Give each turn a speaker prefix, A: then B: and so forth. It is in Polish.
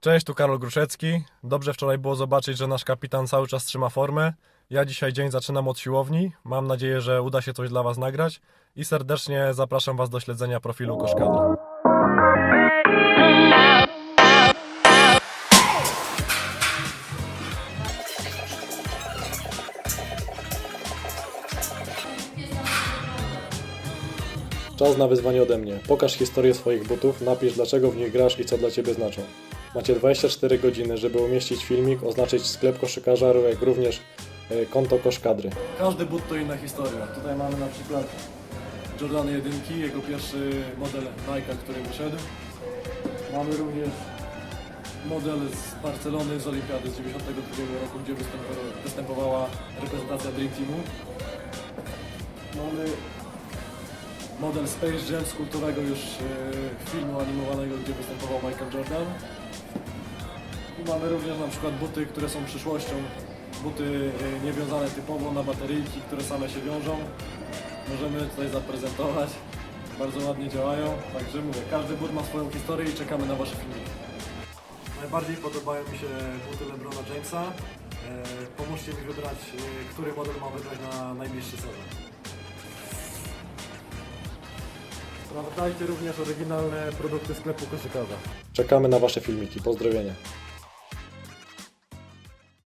A: Cześć, tu Karol Gruszecki. Dobrze wczoraj było zobaczyć, że nasz kapitan cały czas trzyma formę. Ja dzisiaj dzień zaczynam od siłowni. Mam nadzieję, że uda się coś dla Was nagrać i serdecznie zapraszam Was do śledzenia profilu Koszkadra. Czas na wyzwanie ode mnie. Pokaż historię swoich butów, napisz dlaczego w nich grasz i co dla Ciebie znaczą. Macie 24 godziny, żeby umieścić filmik, oznaczyć sklep koszykarza, jak również e, konto koszkadry. Każdy but to inna historia. Tutaj mamy na przykład Jordany 1, jego pierwszy model Nike, który wyszedł. Mamy również model z Barcelony, z Olimpiady z 92 roku, gdzie występo- występowała reprezentacja Dream Teamu. Mamy model Space Jam z kultowego już e, filmu animowanego, gdzie występował Michael Jordan. Mamy również na przykład buty, które są przyszłością. Buty e, niewiązane typowo na bateryjki, które same się wiążą. Możemy tutaj zaprezentować. Bardzo ładnie działają. Także mówię, każdy but ma swoją historię i czekamy na Wasze filmiki. Najbardziej podobają mi się buty LeBrona Jamesa. E, pomóżcie mi wybrać, e, który model mam wybrać na najbliższy sezon. Sprawdzajcie również oryginalne produkty sklepu koszykarza. Czekamy na Wasze filmiki. Pozdrowienia.